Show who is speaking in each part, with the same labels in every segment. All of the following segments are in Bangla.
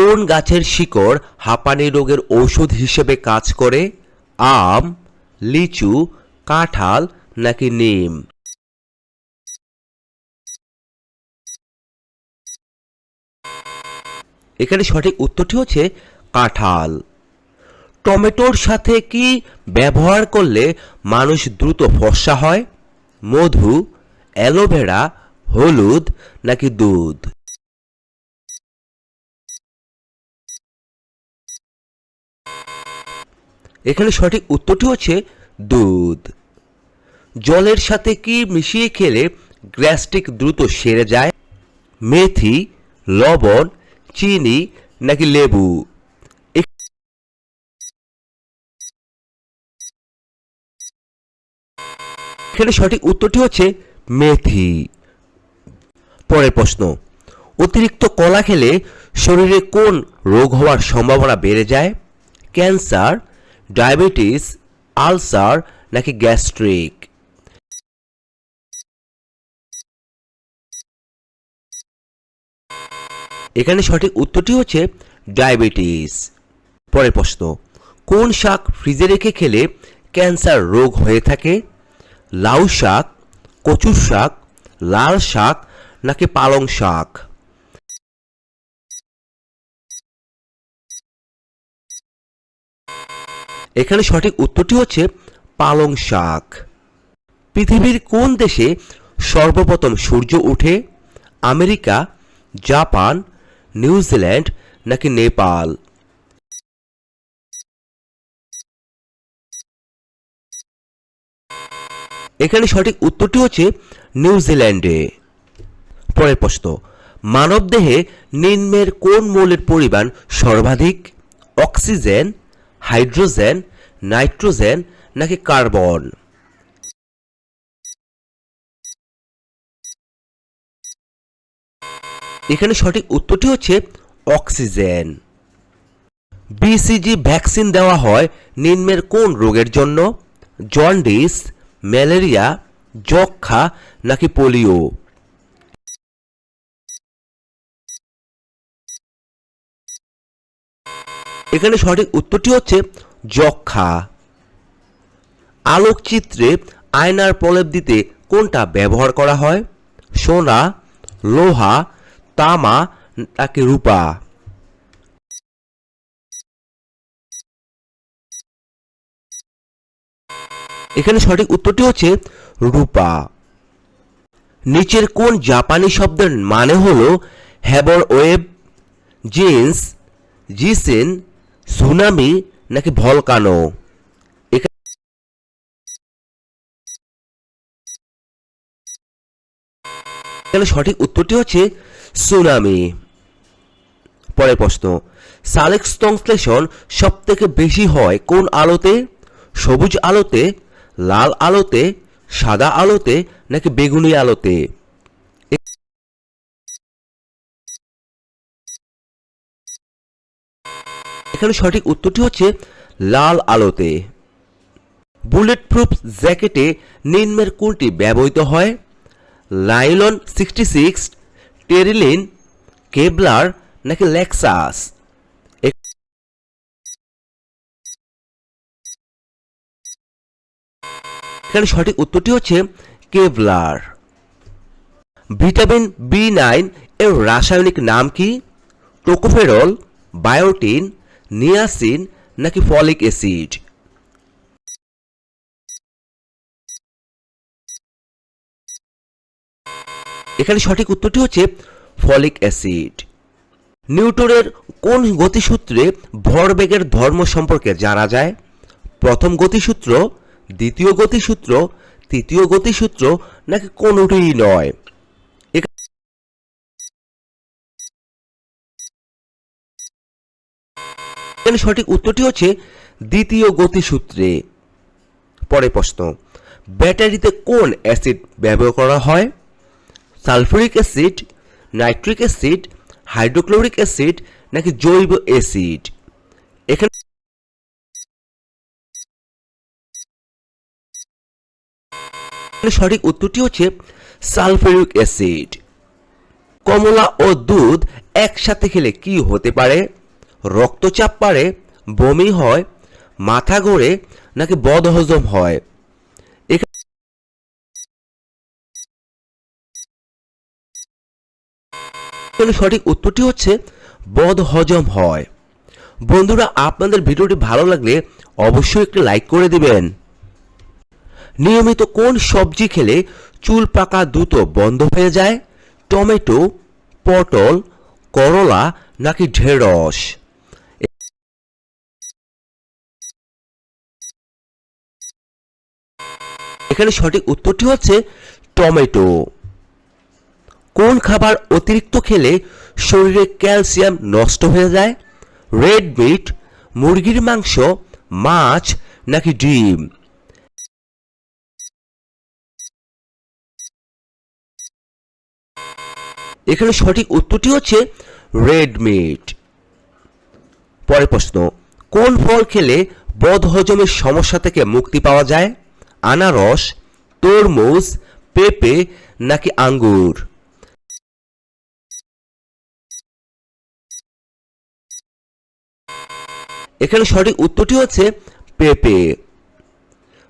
Speaker 1: কোন গাছের শিকড় হাঁপানি রোগের ঔষধ হিসেবে কাজ করে? আম, লিচু, কাঁঠাল নাকি নিম? এখানে সঠিক উত্তরটি হচ্ছে কাঁঠাল। টমেটোর সাথে কি ব্যবহার করলে মানুষ দ্রুত ফর্সা হয়? মধু, অ্যালোভেরা, হলুদ নাকি দুধ? এখানে সঠিক উত্তরটি হচ্ছে দুধ। জলের সাথে কি মিশিয়ে খেলে গ্যাস্ট্রিক দ্রুত সেরে যায়? মেথি, লবণ, চিনি নাকি লেবু? এখানে সঠিক উত্তরটি হচ্ছে মেথি। পরের প্রশ্ন, অতিরিক্ত কলা খেলে শরীরে কোন রোগ হওয়ার সম্ভাবনা বেড়ে যায়? ক্যান্সার ডায়াবেটিস, আলসার নাকি গ্যাস্ট্রিক? এখানে সঠিক উত্তরটি হচ্ছে ডায়াবেটিস। পরের প্রশ্ন, কোন শাক ফ্রিজে রেখে খেলে ক্যান্সার রোগ হয়ে থাকে? লাউ শাক, কচুর শাক, লাল শাক নাকি পালং শাক? এখানে সঠিক উত্তরটি হচ্ছে পালং শাক। পৃথিবীর কোন দেশে সর্বপ্রথম সূর্য ওঠে আমেরিকা, জাপান নিউজিল্যান্ড নাকি নেপাল? এখানে সঠিক উত্তরটি হচ্ছে নিউজিল্যান্ডে পরের প্রশ্ন মানবদেহে নিম্নের কোন মৌলের পরিমাণ সর্বাধিক? অক্সিজেন, হাইড্রোজেন নাইট্রোজেন নাকি কার্বন? এখানে সঠিক উত্তরটি হচ্ছে অক্সিজেন। বিসিজি ভ্যাকসিন দেওয়া হয় নিম্নের কোন রোগের জন্য? জন্ডিস, ম্যালেরিয়া যক্ষা নাকি পোলিও? এখানে সঠিক উত্তরটি হচ্ছে যক্ষা। আলোকচিত্রে আয়নার প্রলেপ দিতে কোনটা ব্যবহার করা হয়? সোনা, লোহা, তামা নাকি রূপা? এখানে সঠিক উত্তরটি হচ্ছে রূপা। নিচের কোন জাপানি শব্দের মানে হলো হ্যাবর ওয়েব, জিন্স, জিসেন, সুনামি নাকি ভলকানো এখা- এখানে সঠিক উত্তরটি হচ্ছে সুনামি। পরের প্রশ্ন, সালেক সংশ্লেষণ সব থেকে বেশি হয় কোন আলোতে? সবুজ আলোতে, লাল আলোতে, সাদা আলোতে নাকি বেগুনি আলোতে? এখানে সঠিক উত্তরটি হচ্ছে লাল আলোতে। বুলেট প্রুফ জ্যাকেটে নিম্নের কোনটি ব্যবহৃত হয়? লাইলন সিক্সটি সিক্স টেরিলিন কেবলার নাকি লেক্সাস এখানে সঠিক উত্তরটি হচ্ছে কেভলার ভিটামিন বি নাইন এর রাসায়নিক নাম কি? টোকোফেরল বায়োটিন নিয়াসিন নাকি ফলিক অ্যাসিড এখানে সঠিক উত্তরটি হচ্ছে ফলিক অ্যাসিড নিউটনের কোন গতিসূত্রে ভরবেগের ধর্ম সম্পর্কে জানা যায়? প্রথম গতিসূত্র, দ্বিতীয় গতিসূত্র, তৃতীয় গতিসূত্র নাকি কোনোটিই নয়? এখানে সঠিক উত্তরটি হচ্ছে দ্বিতীয় গতিসূত্রে। পরে প্রশ্ন, ব্যাটারিতে কোন অ্যাসিড ব্যবহার করা হয়? Sulphuric acid, nitric acid, hydrochloric acid নাকি জৈব অ্যাসিড? এখানে সঠিক উত্তরটি হচ্ছে সালফুরিক অ্যাসিড। কমলা ও দুধ একসাথে খেলে কি হতে পারে? রক্তচাপ বাড়ে বমি হয়, মাথা ঘোরে, নাকি বদহজম হয়? এখানে সঠিক উত্তরটি হচ্ছে বদহজম হয়। বন্ধুরা, আপনাদের ভিডিওটি ভালো লাগলে অবশ্যই একটি লাইক করে দিবেন। নিয়মিত কোন সবজি খেলে চুল পাকা দ্রুত বন্ধ হয়ে যায়? টমেটো, পটল, করলা, নাকি ঢেঁড়স? এখানে সঠিক উত্তরটি হচ্ছে টমেটো। কোন খাবার অতিরিক্ত খেলে শরীরে ক্যালসিয়াম নষ্ট হয়ে যায়? রেড মিট, মুরগির মাংস, মাছ নাকি ডিম? এখানে সঠিক উত্তরটি হচ্ছে রেড মিট। পরের প্রশ্ন, কোন ফল খেলে বদহজমের সমস্যা থেকে মুক্তি পাওয়া যায়? আনারস, তরমুজ, পেঁপে নাকি আঙ্গুর? এখানে সঠিক উত্তরটি হচ্ছে পেঁপে।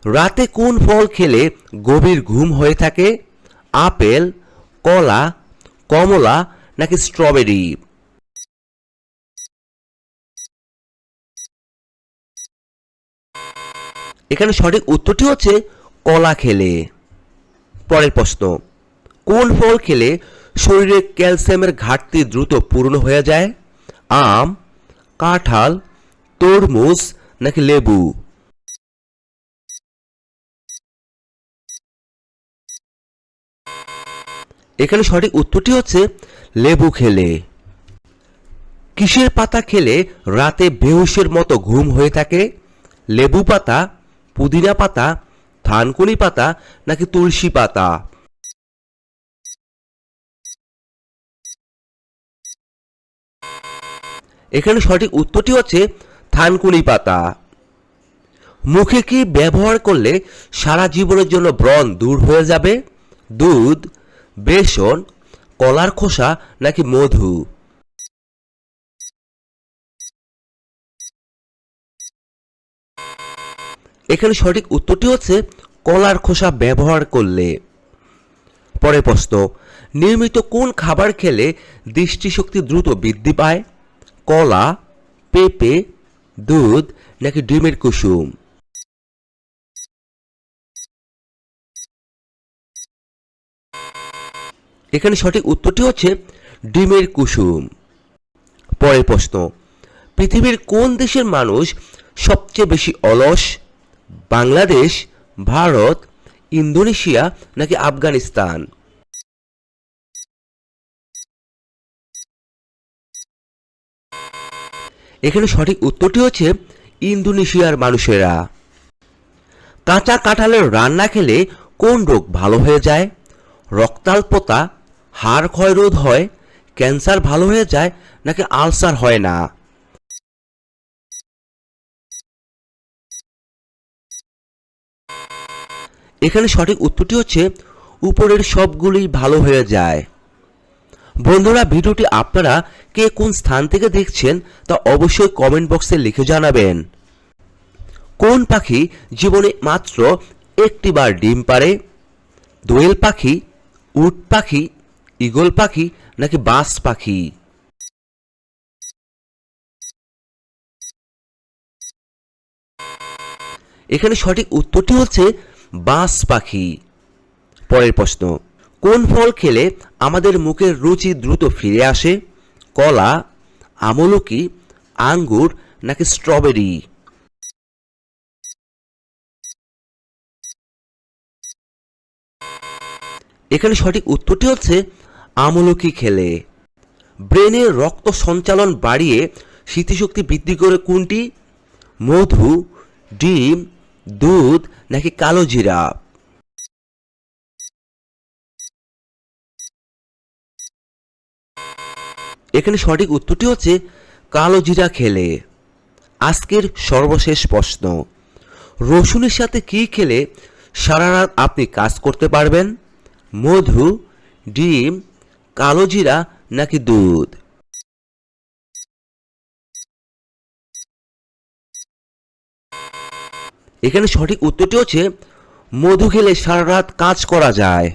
Speaker 1: রাতে কোন ফল খেলে গভীর ঘুম হয়ে থাকে? আপেল, কলা, কমলা নাকি স্ট্রবেরি? এখানে সঠিক উত্তরটি হচ্ছে কলা খেলে। পরের প্রশ্ন, কোন ফল খেলে শরীরে ক্যালসিয়ামের ঘাটতি দ্রুত পূর্ণ হয়ে যায়? আম, কাঁঠাল, তরমুজ নাকি লেবু? এখানে সঠিক উত্তরটি হচ্ছে লেবু খেলে। কিসের পাতা খেলে রাতে বেহুশের মতো ঘুম হয়ে থাকে? লেবু পাতা পুদিনা পাতা, থানকুনি পাতা নাকি তুলসী পাতা? এখানে সঠিক উত্তরটি হচ্ছে থানকুনি পাতা। মুখে কি ব্যবহার করলে সারা জীবনের জন্য ব্রণ দূর হয়ে যাবে? দুধ, বেসন, কলার খোসা নাকি মধু? এখানে সঠিক উত্তরটি হচ্ছে কলার খোসা ব্যবহার করলে। পরে প্রশ্ন, নিয়মিত কোন খাবার খেলে দৃষ্টিশক্তি দ্রুত বৃদ্ধি পায়? কলা, পেঁপে, দুধ নাকি ডিমের কুসুম? এখানে সঠিক উত্তরটি হচ্ছে ডিমের কুসুম। পরের প্রশ্ন, পৃথিবীর কোন দেশের মানুষ সবচেয়ে বেশি অলস? বাংলাদেশ, ভারত, ইন্দোনেশিয়া নাকি আফগানিস্তান? এখানে সঠিক উত্তরটি হচ্ছে ইন্দোনেশিয়ার মানুষেরা। কাঁচা কাঁঠালের রান্না খেলে কোন রোগ ভালো হয়ে যায়? রক্তাল্পতা হাড় ক্ষয় রোধ হয়, ক্যান্সার ভালো হয়ে যায় নাকি আলসার হয় না? এখানে সঠিক উত্তরটি হচ্ছে, উপরের সবগুলোই ভালো হয়ে যায়। বন্ধুরা, ভিডিওটি আপনারা কে কোন স্থান থেকে দেখছেন তা অবশ্যই কমেন্ট বক্সে লিখে জানাবেন। কোন পাখি জীবনে মাত্র একটিবার ডিম পারে দোয়েল পাখি, উট পাখি, ঈগল পাখি নাকি বাস পাখি? এখানে সঠিক উত্তরটি হচ্ছে বাস পাখি। পরের প্রশ্ন, কোন ফল খেলে আমাদের মুখের রুচি দ্রুত ফিরে আসে? কলা, আমলকি, আঙ্গুর নাকি স্ট্রবেরি? এখানে সঠিক উত্তরটি হচ্ছে, আমলকি খেলে। ব্রেনের রক্ত সঞ্চালন বাড়িয়ে স্মৃতিশক্তি বৃদ্ধি করে কোনটি? মধু, ডিম দুধ নাকি কালো জিরা? এখানে সঠিক উত্তরটি হচ্ছে কালো জিরা খেলে। আজকের সর্বশেষ প্রশ্ন। রসুনের সাথে কি খেলে সারা রাত আপনি কাজ করতে পারবেন? মধু, ডিম, কালো জিরা নাকি দুধ? এখানে সঠিক উত্তরটি হচ্ছে মধু খেলে সারা রাত কাজ করা যায়।